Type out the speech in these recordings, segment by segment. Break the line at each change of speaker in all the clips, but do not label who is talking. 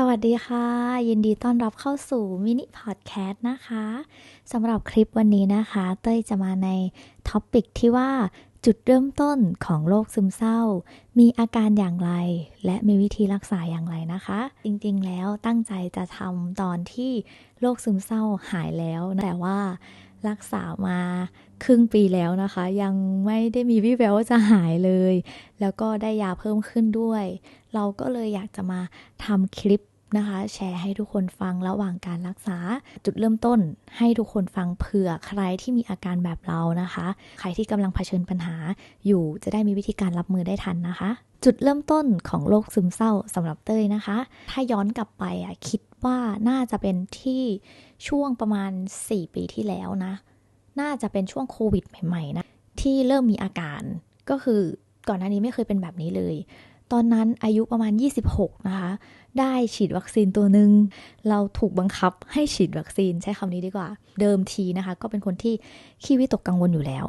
สวัสดีค่ะ ยินดีต้อนรับเข้าสู่มินิพอดแคสต์นะคะสำหรับคลิปวันนี้นะคะ เต้ยจะมาในท็อปิกที่ว่าจุดเริ่มต้นของโรคซึมเศร้า มีอาการอย่างไร และมีวิธีรักษาอย่างไรนะคะ จริงๆแล้วตั้งใจจะทำตอนที่โรคซึมเศร้าหายแล้ว แต่ว่ารักษามาครึ่งปีแล้วนะคะ ยังไม่ได้มีวิแววว่าจะหายเลย แล้วก็ได้ยาเพิ่มขึ้นด้วย เราก็เลยอยากจะมาทำคลิปนะคะ แชร์ให้ทุกคนฟังระหว่างการรักษา จุดเริ่มต้นให้ทุกคนฟังเผื่อใครที่มีอาการแบบเรานะคะ ใครที่กำลังเผชิญปัญหาอยู่จะได้มีวิธีการรับมือได้ทันนะคะ จุดเริ่มต้นของโรคซึมเศร้าสำหรับเต้ยนะคะ ถ้าย้อนกลับไปอะคิดว่าน่าจะเป็นที่ช่วงประมาณ 4 ปีที่แล้วนะ น่าจะเป็นช่วงโควิดใหม่ๆนะที่เริ่มมีอาการก็คือก่อนหน้านี้ไม่เคยเป็นแบบนี้เลย ตอนนั้นอายุประมาณ 26 นะคะ ได้ฉีดวัคซีนตัวหนึ่งเราถูกบังคับให้ฉีดวัคซีนใช้คำนี้ดีกว่า เดิมทีนะคะ ก็เป็นคนที่ขี้วิตกกังวลอยู่แล้ว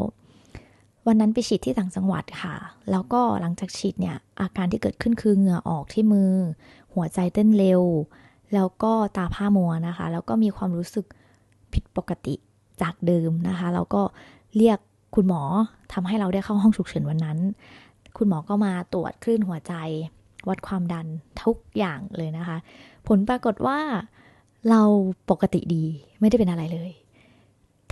วันนั้นไปฉีดที่ต่างจังหวัดค่ะ แล้วก็หลังจากฉีดเนี่ย อาการที่เกิดขึ้นคือเหงื่อออกที่มือ หัวใจเต้นเร็ว แล้วก็ตาผ้ามัวนะคะ แล้วก็มีความรู้สึกผิดปกติจากเดิมนะคะ แล้วก็เรียกคุณหมอทำให้เราได้เข้าห้องฉุกเฉินวันนั้น คุณหมอก็มาตรวจคลื่นหัวใจ วัดความดันทุกอย่างเลยนะคะ ผลปรากฏว่าเราปกติดีไม่ได้เป็นอะไรเลย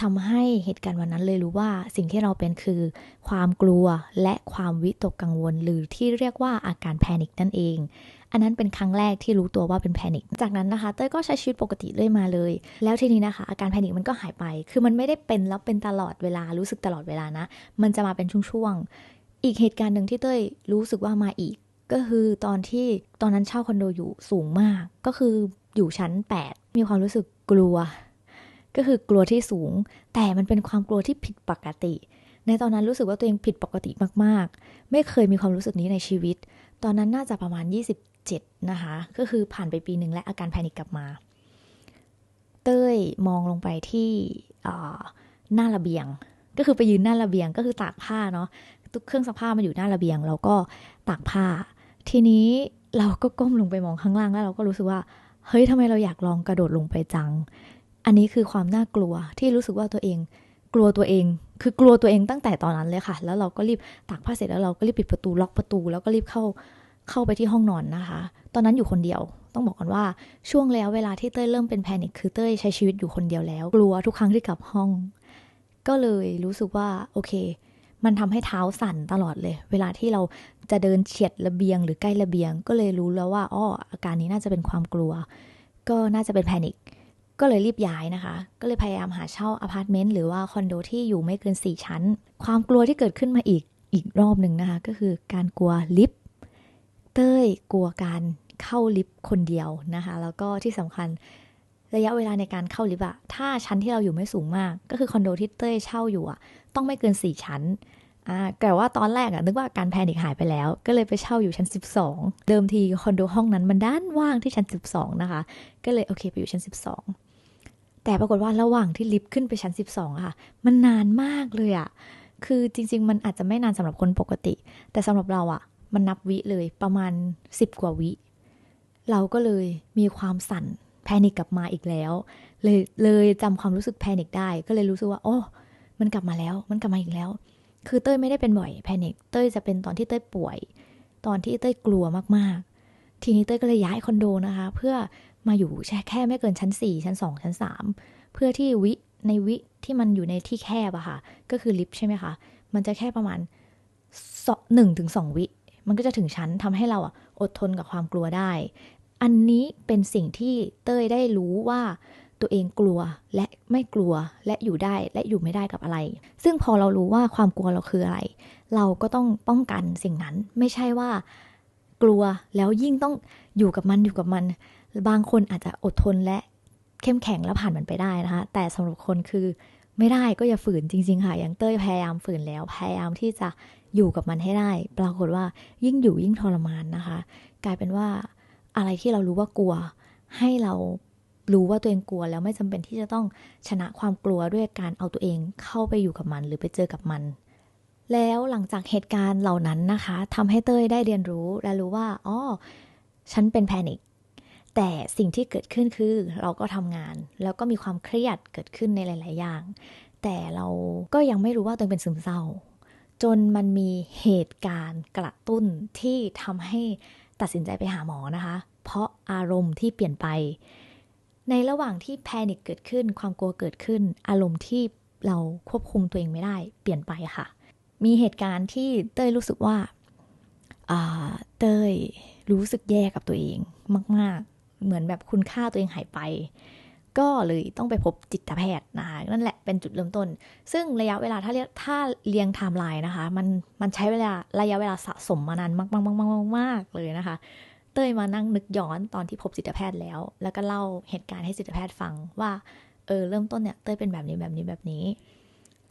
ทำให้เหตุการณ์วันนั้นเลยรู้ว่าสิ่งที่เราเป็นคือ ความกลัวและความวิตกกังวลหรือที่เรียกว่าอาการแพนิคนั่นเอง อันนั้นเป็นครั้งแรกที่รู้ตัวว่าเป็นแพนิคจากนั้นนะคะเต้ยก็ใช้ชีวิตปกติเรื่อยมาเลย แล้วทีนี้นะคะ อาการแพนิคมันก็หายไป คือมันไม่ได้เป็นแล้วเป็นตลอดเวลารู้สึกตลอดเวลานะ มันจะมาเป็นช่วงๆ อีกเหตุการณ์หนึ่งที่เต้ยรู้สึกว่ามาอีก ก็คือตอนที่ตอนนั้นเช่าคอนโดอยู่สูงมาก ก็คืออยู่ชั้น 8 มีความรู้สึกกลัว ก็คือกลัวที่สูง แต่มันเป็นความกลัวที่ผิดปกติ ในตอนนั้นรู้สึกว่าตัวเองผิดปกติมากๆ ไม่เคยมีความรู้สึกนี้ในชีวิต ตอนนั้นน่าจะประมาณ 27 นะคะ ก็คือผ่านไปปีหนึ่งและอาการแพนิคกลับมา เต้ยมองลงไปที่หน้าระเบียงก็คือไปยืนหน้าระเบียงก็คือตากผ้าเนาะ ทุกเครื่องซักผ้ามันอยู่หน้าระเบียง เราก็ตากผ้า ทีนี้เราก็ก้มลงไปมองข้างล่างแล้วเราก็รู้สึกว่า เฮ้ยทำไมเราอยากลองกระโดดลงไปจัง อันนี้คือความน่ากลัวที่รู้สึกว่าตัวเอง กลัวตัวเอง คือกลัวตัวเองตั้งแต่ตอนนั้นเลยค่ะ แล้วเราก็รีบตากผ้าเสร็จแล้วเราก็รีบปิดประตูล็อกประตู แล้วก็รีบเข้าเข้าไปที่ห้องนอนนะคะ ตอนนั้นอยู่คนเดียว ต้องบอกก่อนว่าช่วงแล้วเวลาที่เต้ยเริ่มเป็นแพนิคคือเต้ยใช้ชีวิตอยู่คนเดียวแล้ว กลัวทุกครั้งที่กลับห้อง ก็เลยรู้สึกว่าโอเค มันทำให้เท้าสั่นตลอดเลย เวลาที่เราจะเดินเฉียดระเบียงหรือใกล้ระเบียง ก็เลยรู้แล้วว่าอ้ออาการนี้น่าจะเป็นความกลัว ก็น่าจะเป็นแพนิคก็เลยรีบย้ายนะคะ ก็เลยพยายามหาเช่าอพาร์ตเมนต์หรือว่าคอนโดที่อยู่ไม่เกิน 4 ชั้น ความกลัวที่เกิดขึ้นมาอีกอีกรอบหนึ่งนะคะ ก็คือการกลัวลิฟต์ เต้ยกลัวการเข้าลิฟต์คนเดียวนะคะ แล้วก็ที่สำคัญ ระยะเวลาในการเข้าลิฟต์อะถ้าชั้นที่เราอยู่ไม่สูงมาก ก็คือคอนโดที่เต้ยเช่าอยู่อะต้องไม่เกิน 4 ชั้นอ่าแต่ว่าตอนแรกอะนึกว่าการแพนิคหายไปแล้ว ก็เลยไปเช่าอยู่ชั้น 12 เดิมทีคอนโดห้องนั้นมันด้านว่างที่ชั้น 12 นะคะ ก็เลยโอเคไปอยู่ชั้น 12 แต่ปรากฏว่าระหว่างที่ลิฟต์ขึ้นไปชั้น 12ค่ะ มันนานมากเลยอะคือจริง ๆ มันอาจจะไม่นานสำหรับคนปกติ แต่สำหรับเราอะมันนับวิเลยประมาณ 10 กว่าวิ เราก็เลยมีความสั่น แพนิคกลับมาอีกแล้ว เลยเลยจำความรู้สึกแพนิคได้ ก็เลยรู้สึกว่า โอ้มันกลับมาแล้ว มันกลับมาอีกแล้ว คือเต้ยไม่ได้เป็นบ่อยแพนิคเต้ยจะเป็นตอนที่เต้ยป่วย ตอนที่เต้ยกลัวมากๆ ทีนี้เต้ยก็เลยย้ายคอนโดนะคะ เพื่อมาอยู่แค่แค่ไม่เกินชั้น 4 ชั้น 2 ชั้น 3 เพื่อที่วิในวิที่มันอยู่ในที่แคบอะค่ะ ก็คือลิฟต์ใช่ไหมคะ มันจะแค่ประมาณหนึ่งถึงสองวิ มันก็จะถึงชั้นทำให้เราอะอดทนกับความกลัวได้ อันนี้เป็นสิ่งที่เต้ยได้รู้ว่าตัวเองกลัวและไม่กลัวและอยู่ได้และอยู่ไม่ได้กับอะไร ซึ่งพอเรารู้ว่าความกลัวเราคืออะไร เราก็ต้องป้องกันสิ่งนั้น ไม่ใช่ว่า กลัวแล้วยิ่งต้องอยู่กับมันอยู่กับมัน บางคนอาจจะอดทนและเข้มแข็งแล้วผ่านมันไปได้นะคะ แต่สำหรับคนคือไม่ได้ก็อย่าฝืนจริง ๆ ค่ะ อย่างเต้ยพยายามฝืนแล้ว พยายามที่จะอยู่กับมันให้ได้ ปรากฏว่ายิ่งอยู่ยิ่งทรมานนะคะ กลายเป็นว่า อะไรที่เรารู้ว่ากลัว ให้เรารู้ว่าตัวเองกลัวแล้วไม่จำเป็นที่จะต้องชนะความกลัวด้วยการเอาตัวเองเข้าไปอยู่กับมันหรือไปเจอกับมัน แล้วหลังจากเหตุการณ์เหล่านั้นนะคะทำให้เต้ยได้เรียนรู้และรู้ว่าอ๋อฉันเป็นแพนิคแต่สิ่งที่เกิดขึ้นคือเราก็ทำงาน แล้วก็มีความเครียดเกิดขึ้นในหลาย ๆ อย่าง แต่เราก็ยังไม่รู้ว่าตัวเองเป็นซึมเศร้า จนมันมีเหตุการณ์กระตุ้นที่ทำให้ ตัดสินใจไปหาหมอนะคะ เพราะอารมณ์ที่เปลี่ยนไป ในระหว่างที่แพนิคเกิดขึ้น ความกลัวเกิดขึ้น อารมณ์ที่เราควบคุมตัวเองไม่ได้ เปลี่ยนไปค่ะ มีเหตุการณ์ที่เต้ยรู้สึกว่าเต้ยรู้สึกแย่กับตัวเองมาก ๆ เหมือนแบบคุณค่าตัวเองหายไป ก็เลยต้องไปพบจิตแพทย์นะคะนั่นแหละเป็นจุดเริ่มต้น ซึ่งระยะเวลาถ้าเรียกถ้าเรียงไทม์ไลน์นะคะ มันมันใช้เวลาระยะเวลาสะสมมานานมากมากมากมากมากเลยนะคะ เต้ยมานั่งนึกย้อนตอนที่พบจิตแพทย์แล้ว แล้วก็เล่าเหตุการณ์ให้จิตแพทย์ฟังว่าเออเริ่มต้นเนี่ยเต้ยเป็นแบบนี้แบบนี้แบบนี้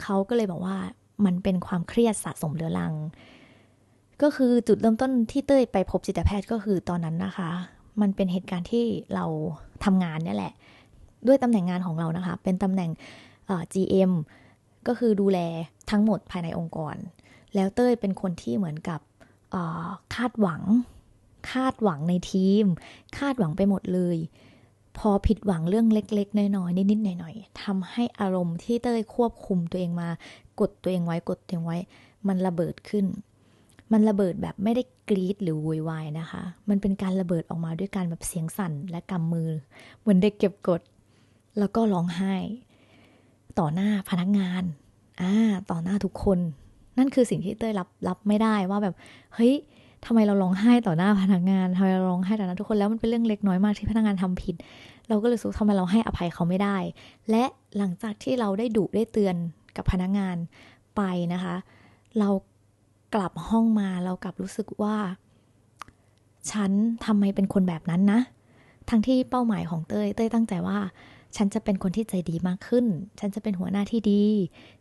เขาก็เลยบอกว่ามันเป็นความเครียดสะสมเรื้อรัง ก็คือจุดเริ่มต้นที่เต้ยไปพบจิตแพทย์ก็คือตอนนั้นนะคะ มันเป็นเหตุการณ์ที่เราทำงานเนี่ยแหละ ด้วยตำแหน่งงานของเรานะคะ เป็นตำแหน่ง GM ก็คือดูแลทั้งหมดภายในองค์กร แล้วเต้ยเป็นคนที่เหมือนกับคาดหวัง คาดหวังในทีม คาดหวังไปหมดเลย พอผิดหวังเรื่องเล็ก ๆน้อยๆนิดๆหน่อยๆทำให้อารมณ์ที่เต้ยควบคุมตัวเองมา กดตัวเองไว้กดตัวเองไว้ มันระเบิดขึ้น มันระเบิดแบบไม่ได้กรีดหรือวุ่นวายนะคะ มันเป็นการระเบิดออกมาด้วยการแบบเสียงสั่นและกำมือ เหมือนเด็กเก็บกด แล้วก็ร้องไห้ ต่อหน้าพนักงานอ่าต่อหน้าทุกคน นั่นคือสิ่งที่เต้ยรับรับไม่ได้ว่าแบบเฮ้ยทำไมเราร้องไห้ต่อหน้าพนักงานทำไมเราร้องไห้ต่อหน้าทุกคนแล้วมันเป็นเรื่องเล็กน้อยมากที่พนักงานทำผิด เราก็เลยรู้ทำไมเราให้อภัยเขาไม่ได้ และหลังจากที่เราได้ดุได้เตือนกับพนักงานไปนะคะ เรากลับห้องมาเรากลับรู้สึกว่า ฉันทำไมเป็นคนแบบนั้นนะ ทั้งที่เป้าหมายของเต้ยเต้ยตั้งใจว่า ฉันจะเป็นคนที่ใจดีมากขึ้น ฉันจะเป็นหัวหน้าที่ดี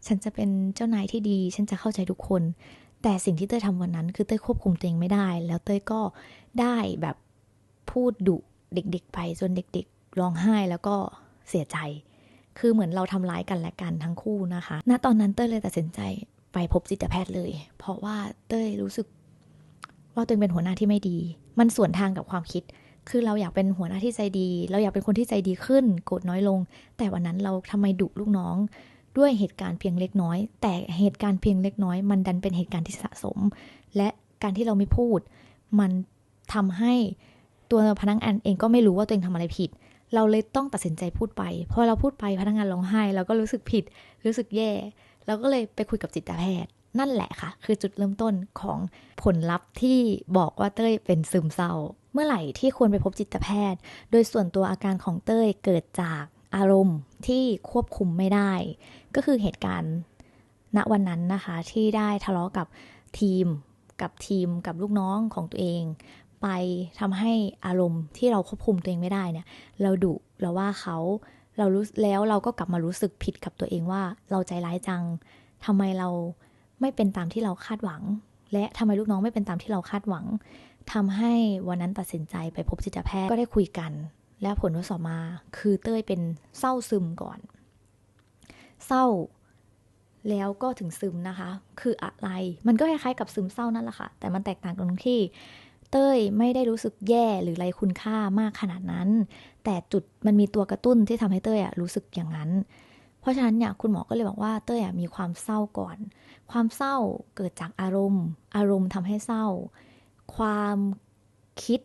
ฉันจะเป็นเจ้านายที่ดี ฉันจะเข้าใจทุกคน แต่สิ่งที่เต้ยทำวันนั้น คือเต้ยควบคุมตัวเองไม่ได้ แล้วเต้ยก็ได้แบบพูดดุเด็ก ๆ ไปจนเด็ก ๆร้องไห้แล้วก็เสียใจ คือเหมือนเราทำร้ายกันและกันทั้งคู่นะคะ ณ ตอนนั้นเต้ยเลยตัดสินใจไปพบจิตแพทย์เลย เพราะว่าเต้ยรู้สึกว่าตัวเองเป็นหัวหน้าที่ไม่ดี มันส่วนทางกับความคิด คือเราอยากเป็นหัวหน้าที่ใจดี เราอยากเป็นคนที่ใจดีขึ้น โกรธน้อยลง แต่วันนั้นเราทำไมดุลูกน้อง ด้วยเหตุการณ์เพียงเล็กน้อย แต่เหตุการณ์เพียงเล็กน้อย มันดันเป็นเหตุการณ์ที่สะสม และการที่เราไม่พูด มันทำให้ตัวพนักงานเองก็ไม่รู้ว่าตัวเองทำอะไรผิด เราเลยต้องตัดสินใจพูดไปพอเราพูดไปพนักงานร้องไห้เราก็รู้สึกผิด รู้สึกแย่เราก็เลยไปคุยกับจิตแพทย์ นั่นแหละค่ะ คือจุดเริ่มต้นของผลลัพธ์ที่บอกว่าเต้ยเป็นซึมเศร้า เมื่อไหร่ที่ควรไปพบจิตแพทย์ โดยส่วนตัวอาการของเต้ยเกิดจากอารมณ์ที่ควบคุมไม่ได้ ก็คือเหตุการณ์ณวันนั้นนะคะที่ได้ทะเลาะกับทีม กับทีมกับลูกน้องของตัวเอง ไปทำให้อารมณ์ที่เราควบคุมตัวเองไม่ได้เนี่ย เราดุเราว่าเขาเรารู้แล้วเราก็กลับมารู้สึกผิดกับตัวเองว่าเราใจร้ายจังทำไมเรา ไม่เป็นตามที่เราคาดหวัง และทำไมลูกน้องไม่เป็นตามที่เราคาดหวังทำให้วันนั้นตัดสินใจไปพบจิตแพทย์ก็ได้คุยกัน และผลทดสอบมาคือเต้ยเป็นเศร้าซึมก่อน เศร้าแล้วก็ถึงซึมนะคะ คืออะไร มันก็คล้ายๆกับซึมเศร้านั่นแหละค่ะ แต่มันแตกต่างกันตรงที่ เต้ยไม่ได้รู้สึกแย่หรือไรคุณค่ามากขนาดนั้น แต่จุดมันมีตัวกระตุ้นที่ทำให้เต้ยอะรู้สึกอย่างนั้น เพราะฉะนั้นเนี่ยคุณหมอก็เลยบอกว่าเต้ยมีความเศร้าก่อน ความเศร้าเกิดจากอารมณ์ อารมณ์ทำให้เศร้า ความคิด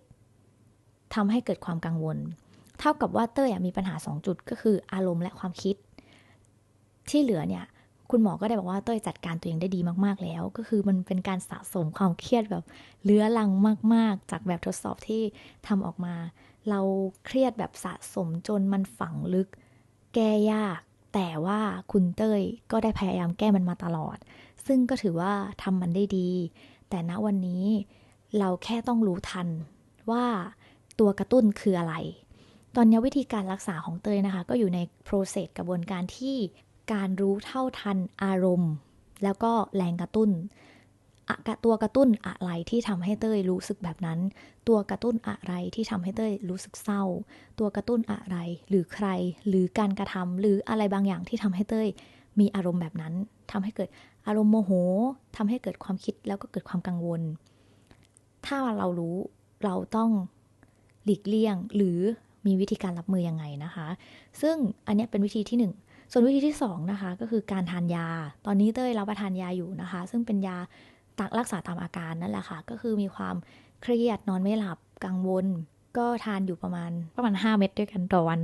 ทำให้เกิดความกังวล เท่ากับว่าเต้ยมีปัญหา 2 จุดก็คืออารมณ์และความคิด ที่เหลือเนี่ยคุณหมอก็ได้บอกว่าเต้ยจัดการตัวเองได้ดีมาก ๆ แล้ว ก็คือมันเป็นการสะสมความเครียดแบบเลื้อรังมาก ๆ จากแบบทดสอบที่ทำออกมา เราเครียดแบบสะสมจนมันฝังลึก แก้ยาก แต่ว่าคุณเต้ยก็ได้พยายามแก้มันมาตลอด ซึ่งก็ถือว่าทำมันได้ดี แต่ณวันนี้เราแค่ต้องรู้ทันว่าตัวกระตุ้นคืออะไร ตอนนี้วิธีการรักษาของเตยนะคะ ก็อยู่ใน process กระบวนการที่การรู้เท่าทันอารมณ์ แล้วก็แรงกระตุ้น ตัวกระตุ้นอะไรที่ทำให้เต้ยรู้สึกแบบนั้น ตัวกระตุ้นอะไรที่ทำให้เต้ยรู้สึกเศร้า ตัวกระตุ้นอะไร หรือใคร หรือการกระทำหรืออะไรบางอย่างที่ทำให้เต้ยมีอารมณ์แบบนั้นทำให้เกิดอารมณ์โมโหทำให้เกิดความคิดแล้วก็เกิดความกังวล ถ้าเรารู้เราต้องหลีกเลี่ยง หรือมีวิธีการรับมือยังไงนะคะ ซึ่งอันนี้เป็นวิธีที่ 1 ส่วนวิธีที่2นะคะก็คือการทานยา ตอนนี้เต้ยรับประทานยาอยู่นะคะ ซึ่งเป็นยาักรักษาตามอาการนั่นแหละค่ะ ก็คือมีความเครียดนอนไม่หลับกังวล ก็ทานอยู่ประมาณประมาณ 5 เม็ดด้วยกันต่อวัน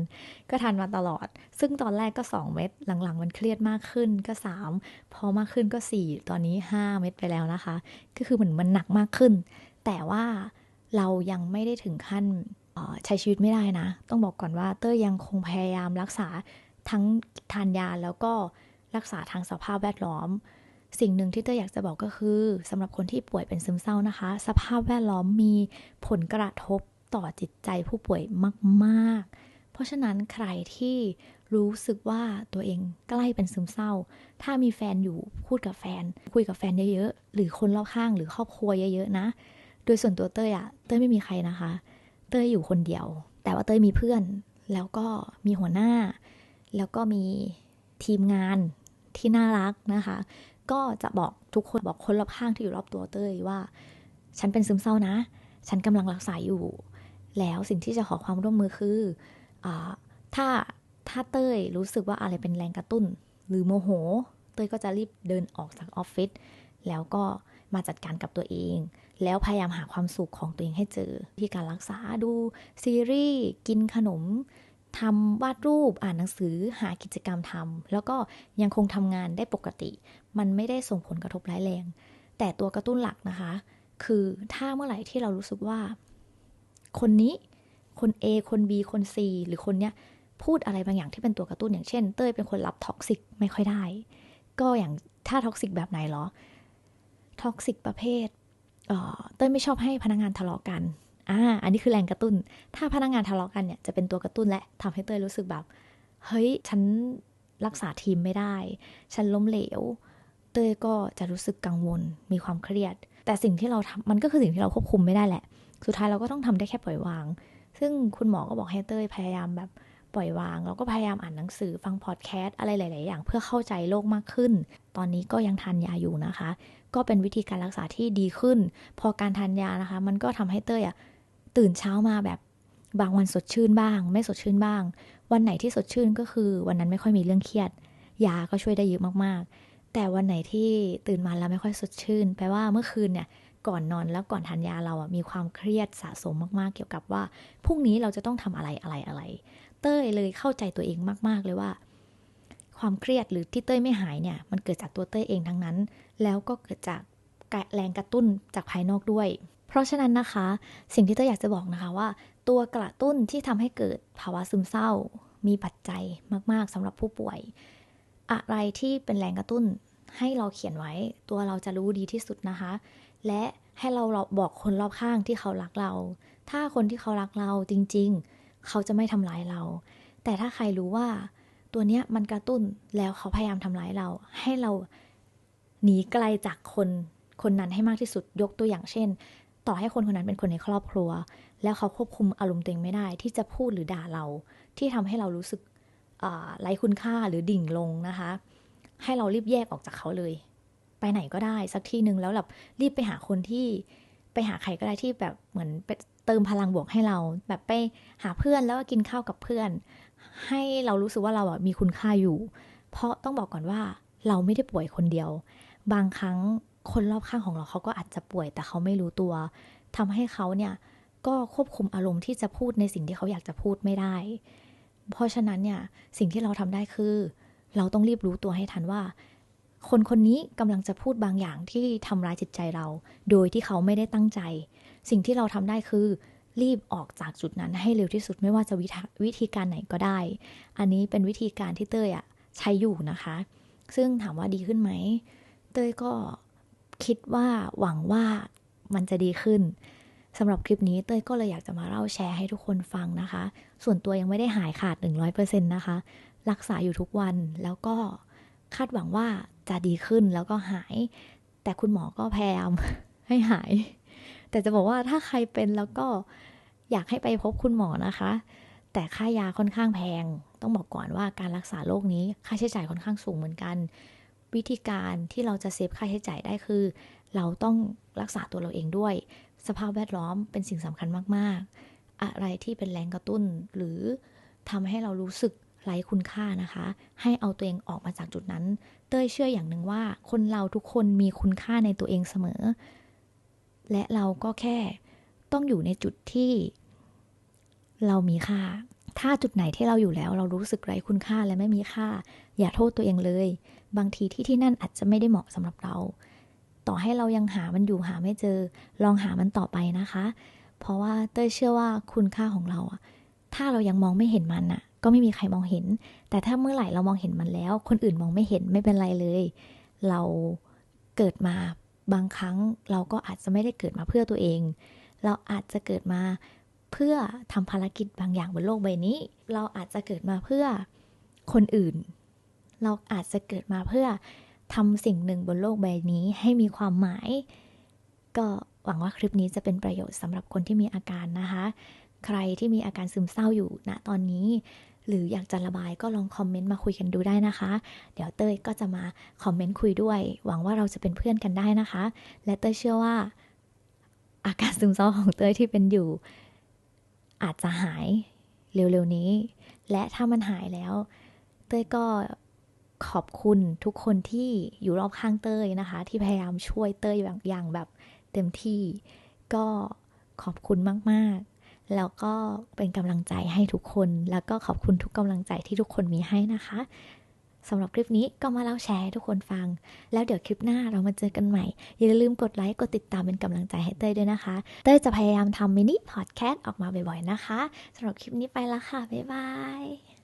ก็ทานมาตลอด ซึ่งตอนแรกก็ 2 เม็ดหลังๆ มันเครียดมากขึ้นก็ 3 พอมากขึ้นก็ 4 ตอนนี้ 5 เม็ดไปแล้วนะคะ ก็คือเหมือนมันหนักมากขึ้น แต่ว่าเรายังไม่ได้ถึงขั้นใช้ชีวิตไม่ได้นะ ต้องบอกก่อนว่าเต้ยยังคงพยายามรักษาทั้งทานยาแล้วก็รักษาทางสภาพแวดล้อม สิ่งหนึ่งที่เต้ยอยากจะบอกก็คือสำหรับคนที่ป่วยเป็นซึมเศร้านะคะ สภาพแวดล้อมมีผลกระทบต่อจิตใจผู้ป่วยมากๆ เพราะฉะนั้นใครที่รู้สึกว่าตัวเองใกล้เป็นซึมเศร้า ถ้ามีแฟนอยู่พูดกับแฟน คุยกับแฟนเยอะๆ หรือคนรอบข้างหรือครอบครัวเยอะๆนะ โดยส่วนตัวเต้ยอะเต้ยไม่มีใครนะคะ เต้ยอยู่คนเดียว แต่ว่าเต้ยมีเพื่อน แล้วก็มีหัวหน้า แล้วก็มีทีมงานที่น่ารักนะคะ ก็จะบอกทุกคนบอกคนรอบข้างที่อยู่รอบตัวเต้ยว่า ฉันเป็นซึมเศร้านะ ฉันกำลังรักษาอยู่ แล้วสิ่งที่จะขอความร่วมมือคืออถ้าถ้าเต้ยรู้สึกว่าอะไรเป็นแรงกระตุ้น หรือโมโห เต้ยก็จะรีบเดินออกจากออฟฟิศแล้วก็มาจัดการกับตัวเอง แล้วพยายามหาความสุขของตัวเองให้เจอ ที่การรักษาดูซีรีส์กินขนม ทำวาดรูปอ่านหนังสือหากิจกรรมทำแล้วก็ยังคงทำงานได้ปกติ มันไม่ได้ส่งผลกระทบร้ายแรง แต่ตัวกระตุ้นหลักนะคะ คือถ้าเมื่อไหร่ที่เรารู้สึกว่า คนนี้คน A คน B คน C หรือคนเนี้ยพูดอะไรบางอย่างที่เป็นตัวกระตุ้นอย่างเช่น เต้ยเป็นคนรับท็อกซิกไม่ค่อยได้ ก็อย่างถ้าท็อกซิกแบบไหนหรอท็อกซิกประเภทเต้ยไม่ชอบให้พนักงงานทะเลาะกัน อ่า อันนี้คือแรงกระตุ้น ถ้าพนักงงานทะเลาะกันเนี่ยจะเป็นตัวกระตุ้นและทำให้เตยรู้สึกแบบ เฮ้ย ฉันรักษาทีมไม่ได้ ฉันล้มเหลว เตยก็จะรู้สึกกังวล มีความเครียด แต่สิ่งที่เราทำมันก็คือสิ่งที่เราควบคุมไม่ได้แหละ สุดท้ายเราก็ต้องทำได้แค่ปล่อยวาง ซึ่งคุณหมอก็บอกให้เตยพยายามแบบปล่อยวาง แล้วก็พยายามอ่านหนังสือ ฟังพอดแคสต์อะไรหลาย ๆ อย่างเพื่อเข้าใจโลกมากขึ้น ตอนนี้ก็ยังทานยาอยู่นะคะ ก็เป็นวิธีการรักษาที่ดีขึ้น พอการทานยานะคะ มันก็ทำให้เต้ยอะ ตื่นเช้ามาแบบบางวันสดชื่นบ้าง ไม่สดชื่นบ้าง วันไหนที่สดชื่นก็คือ วันนั้นไม่ค่อยมีเรื่องเครียด ยาก็ช่วยได้เยอะมากๆ แต่วันไหนที่ตื่นมาแล้วไม่ค่อยสดชื่น แปลว่าเมื่อคืนเนี่ยก่อนนอนแล้วก่อนทานยาเราอะมีความเครียดสะสมมากๆ เกี่ยวกับว่าพรุ่งนี้เราจะต้องทำอะไรอะไรอะไร เต้ยเลยเข้าใจตัวเองมากๆเลยว่า ความเครียดหรือที่เต้ยไม่หายเนี่ยมันเกิดจากตัวเต้ยเองทั้งนั้น แล้วก็เกิดจากแรงกระตุ้นจากภายนอกด้วย ราะฉะนั้นนะคะ สิ่งที่เต้ยอยากจะบอกนะคะว่า ตัวกระตุ้นที่ทำให้เกิดภาวะซึมเศร้า มีปัจจัยมาก ๆสำหรับผู้ป่วย อะไรที่เป็นแรงกระตุ้นให้เราเขียนไว้ ตัวเราจะรู้ดีที่สุดนะคะ และให้เราบอกคนรอบข้างที่เขารักเรา ถ้าคนที่เขารักเราจริง ๆ เขาจะไม่ทำร้ายเรา แต่ถ้าใครรู้ว่าตัวเนี้ยมันกระตุ้นแล้วเขาพยายามทำร้ายเรา ให้เราหนีไกลจากคนคนนั้นให้มากที่สุดยกตัวอย่างเช่น ต่อให้คนคนนั้นเป็นคนในครอบครัว แล้วเขาควบคุมอารมณ์ตัวเองไม่ได้ ที่จะพูดหรือด่าเรา ที่ทำให้เรารู้สึกไร้คุณค่าหรือดิ่งลงนะคะ ให้เรารีบแยกออกจากเขาเลย ไปไหนก็ได้สักที่หนึ่งแล้วแบบรีบไปหาคนที่ไปหาใครก็ได้ที่แบบเหมือนเติมพลังบวกให้เรา แบบไปหาเพื่อนแล้วก็กินข้าวกับเพื่อน ให้เรารู้สึกว่าเราอะมีคุณค่าอยู่ เพราะต้องบอกก่อนว่าเราไม่ได้ป่วยคนเดียว บางครั้ง คนรอบข้างของเราเขาก็อาจจะป่วยแต่เขาไม่รู้ตัวทำให้เขาเนี่ยก็ควบคุมอารมณ์ที่จะพูดในสิ่งที่เขาอยากจะพูดไม่ได้ เพราะฉะนั้นเนี่ยสิ่งที่เราทำได้คือ เราต้องรีบรู้ตัวให้ทันว่า คนคนนี้กำลังจะพูดบางอย่างที่ทำร้ายจิตใจเรา โดยที่เขาไม่ได้ตั้งใจ สิ่งที่เราทำได้คือรีบออกจากจุดนั้นให้เร็วที่สุดไม่ว่าจะวิธีการไหนก็ได้ อันนี้เป็นวิธีการที่เต้ยอะใช้อยู่นะคะ ซึ่งถามว่าดีขึ้นไหม เต้ยก็ คิดว่าหวังว่ามันจะดีขึ้นสำหรับคลิปนี้เต้ยก็เลยอยากจะมาเล่าแชร์ให้ทุกคนฟังนะคะ ส่วนตัวยังไม่ได้หายขาด 100%นะคะ รักษาอยู่ทุกวันแล้วก็คาดหวังว่าจะดีขึ้นแล้วก็หาย แต่คุณหมอก็พยายามให้หาย แต่จะบอกว่าถ้าใครเป็นแล้วก็อยากให้ไปพบคุณหมอนะคะ แต่ค่ายาค่อนข้างแพง ต้องบอกก่อนว่าการรักษาโรคนี้ค่าใช้จ่ายค่อนข้างสูงเหมือนกัน วิธีการที่เราจะเซฟค่าใช้จ่ายได้คือ เราต้องรักษาตัวเราเองด้วย สภาพแวดล้อมเป็นสิ่งสำคัญมาก ๆ อะไรที่เป็นแรงกระตุ้น หรือทำให้เรารู้สึกไร้คุณค่านะคะ ให้เอาตัวเองออกมาจากจุดนั้น เต้ยเชื่ออย่างหนึ่งว่า คนเราทุกคนมีคุณค่าในตัวเองเสมอ และเราก็แค่ต้องอยู่ในจุดที่ เรามีค่า ถ้าจุดไหนที่เราอยู่แล้ว เรารู้สึกไร้คุณค่าและไม่มีค่า อย่าโทษตัวเองเลย บางทีที่ที่นั่นอาจจะไม่ได้เหมาะสำหรับเรา ต่อให้เรายังหามันอยู่หาไม่เจอ ลองหามันต่อไปนะคะ เพราะว่าเต้ยเชื่อว่าคุณค่าของเราอะถ้าเรายังมองไม่เห็นมันอะก็ไม่มีใครมองเห็น แต่ถ้าเมื่อไหร่เรามองเห็นมันแล้ว คนอื่นมองไม่เห็นไม่เป็นไรเลย เราเกิดมาบางครั้งเราก็อาจจะไม่ได้เกิดมาเพื่อตัวเอง เราอาจจะเกิดมา เพื่อทำภารกิจบางอย่างบนโลกใบนี้ เราอาจจะเกิดมาเพื่อคนอื่น เราอาจจะเกิดมาเพื่อทำสิ่งหนึ่งบนโลกใบนี้ให้มีความหมาย ก็หวังว่าคลิปนี้จะเป็นประโยชน์สำหรับคนที่มีอาการนะคะ ใครที่มีอาการซึมเศร้าอยู่ณตอนนี้ หรืออยากจะระบายก็ลองคอมเมนต์มาคุยกันดูได้นะคะ เดี๋ยวเต้ยก็จะมาคอมเมนต์คุยด้วย หวังว่าเราจะเป็นเพื่อนกันได้นะคะ และเต้ยเชื่อว่า อาการซึมเศร้าของเต้ยที่เป็นอยู่ อาจจะหายเร็วๆนี้ และถ้ามันหายแล้ว เต้ยก็ขอบคุณทุกคนที่อยู่รอบข้างเต้ยนะคะ ที่พยายามช่วยเต้ยอย่างแบบเต็มที่ ก็ขอบคุณมากๆ แล้วก็เป็นกำลังใจให้ทุกคน แล้วก็ขอบคุณทุกกำลังใจที่ทุกคนมีให้นะคะ สำหรับคลิปนี้ก็มาเล่าแชร์ให้ทุกคนฟัง แล้วเดี๋ยวคลิปหน้าเรามาเจอกันใหม่ อย่าลืมกดไลค์กดติดตามเป็นกำลังใจให้เต้ยด้วยนะคะ เต้ยจะพยายามทำมินิพอดแคสต์ออกมาบ่อยๆนะคะสำหรับคลิปนี้ไปละค่ะบ๊ายบาย